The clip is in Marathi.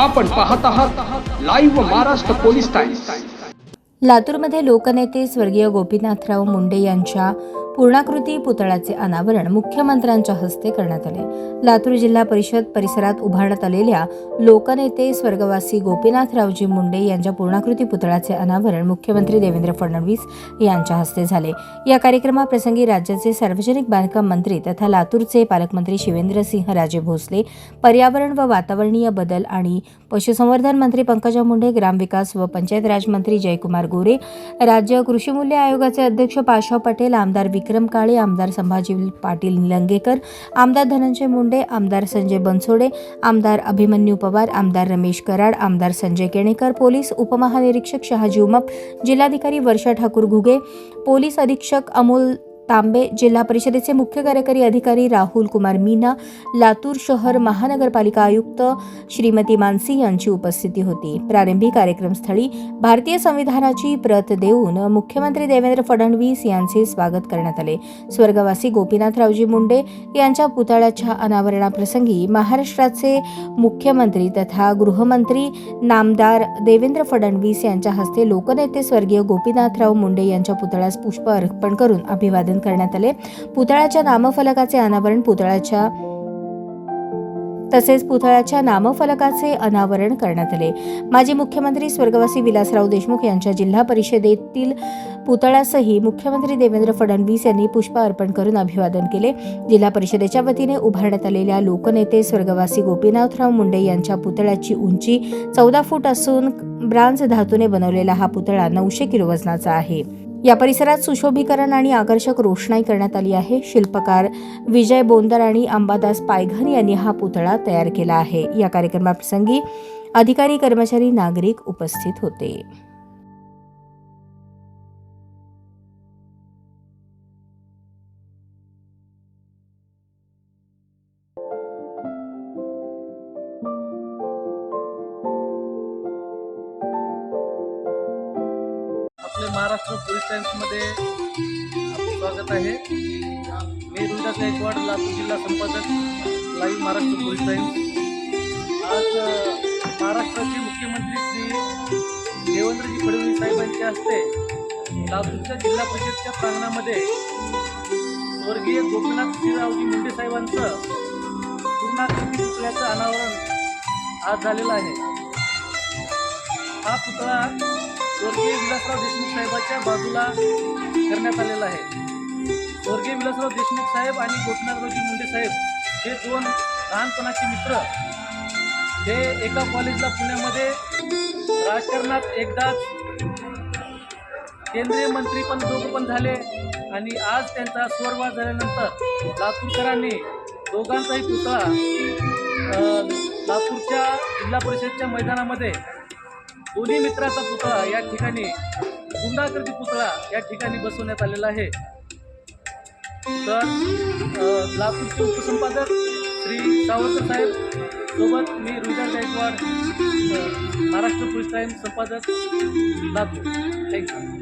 आपण पाहत आहात लाईव्ह महाराष्ट्र पोलीस टाइम्स लातूरमध्ये लोकनेते स्वर्गीय गोपीनाथराव मुंडे यांच्या पूर्णाकृती पुतळ्याचे अनावरण मुख्यमंत्र्यांच्या हस्ते करण्यात आले. लातूर जिल्हा परिषद परिसरात उभारण्यात आलेल्या लोकनेते स्वर्गवासी गोपीनाथरावजी मुंडे यांच्या पूर्णाकृती पुतळ्याचे अनावरण मुख्यमंत्री देवेंद्र फडणवीस यांच्या हस्ते झाले. या कार्यक्रमाप्रसंगी राज्याचे सार्वजनिक बांधकाम मंत्री तथा लातूरचे पालकमंत्री शिवेंद्रसिंह राजे भोसले पर्यावरण व वातावरणीय बदल आणि पशुसंवर्धन मंत्री पंकजा मुंडे ग्रामविकास व पंचायत राज मंत्री जयकुमार गोरे राज्य कृषी मूल्य आयोगाचे अध्यक्ष पाशा पटेल आमदार विक्रम काळे आमदार संभाजी पाटील निलंगेकर आमदार धनंजय मुंडे आमदार संजय बनसोडे आमदार अभिमन्यू पवार आमदार रमेश कराड आमदार संजय केणेकर पोलीस उपमहानिरीक्षक शहाजी उमप जिल्हाधिकारी वर्षा ठाकूर घुगे पोलीस अधीक्षक अमोल तांबे जिल्हा परिषदेचे मुख्य कार्यकारी अधिकारी राहुल कुमार मीना लातूर शहर महानगरपालिका आयुक्त श्रीमती मानसी यांची उपस्थिती होती. प्रारंभी कार्यक्रमस्थळी भारतीय संविधानाची प्रत देऊन मुख्यमंत्री देवेंद्र फडणवीस यांचे स्वागत करण्यात आले. स्वर्गवासी गोपीनाथरावजी मुंडे यांच्या पुतळ्याच्या अनावरणाप्रसंगी महाराष्ट्राचे मुख्यमंत्री तथा गृहमंत्री नामदार देवेंद्र फडणवीस यांच्या हस्ते लोकनेते स्वर्गीय गोपीनाथराव मुंडे यांच्या पुतळ्यास पुष्प अर्पण करून अभिवादन करण्यात आले. पुतळ्याच्या नामफलकाचे अनावरण पुतळ्याच्या तसेच पुतळ्याच्या नामफलकाचे अनावरण करण्यात आले. माजी मुख्यमंत्री स्वर्गवासी विलासराव देशमुख यांच्या जिल्हा परिषदेतील पुतळ्यासही मुख्यमंत्री देवेंद्र फडणवीस यांनी पुष्प अर्पण करून अभिवादन केले. जिल्हा परिषदेच्या वतीने उभारण्यात आलेल्या लोकनेते स्वर्गवासी गोपीनाथराव मुंडे यांच्या पुतळ्याची उंची चौदा फूट असून ब्रांझ धातूने बनवलेला हा पुतळा नऊशे किलो वजनाचा आहे. या परिसरात सुशोभीकरण आणि आकर्षक रोषणाई करण्यात आली आहे. शिल्पकार विजय बोंदर आणि अंबादास पायघर यांनी हा पुतळा तयार केला आहे. या कार्यक्रमाप्रसंगी अधिकारी कर्मचारी नागरिक उपस्थित होते. महाराष्ट्र पोलीस टाईम्समध्ये आपलं स्वागत आहे. मी तुमच्या गायकवाड लातूर जिल्हा संपादक लाईव्ह महाराष्ट्र पोलीस टाईम्स आज महाराष्ट्राचे मुख्यमंत्री श्री देवेंद्रजी फडणवीस साहेबांच्या हस्ते लातूरच्या जिल्हा परिषदच्या प्रांगणामध्ये स्वर्गीय गोपीनाथ श्रीरावजी मुंडे साहेबांचं पूर्णाकृती पुतळ्याचं अनावरण आज झालेलं आहे. हा पुतळा स्वर्गीय विलासराव देशमुख साहेबाच्या बाजूला करण्यात आलेला आहे. स्वर्गीय विलासराव देशमुख साहेब आणि गोपीनाथरावजी मुंडे साहेब हे दोन लहानपणाचे मित्र. हे एका कॉलेजला पुण्यामध्ये राजकारणात एकदाच केंद्रीय मंत्री पण दोघं पण झाले आणि आज त्यांचा स्वर्गवास झाल्यानंतर लातूरकरांनी दोघांचाही पुतळा लातूरच्या जिल्हा परिषदच्या मैदानामध्ये दोन्ही मित्राचा पुतळा या ठिकाणी गुंडाकृती पुतळा या ठिकाणी बसवण्यात आलेला आहे. तर लातूरचे उपसंपादक श्री सावरकर साहेब सोबत मी रुजा गायकवाड महाराष्ट्र पोलीस टाईम संपादक लातूर. Thank you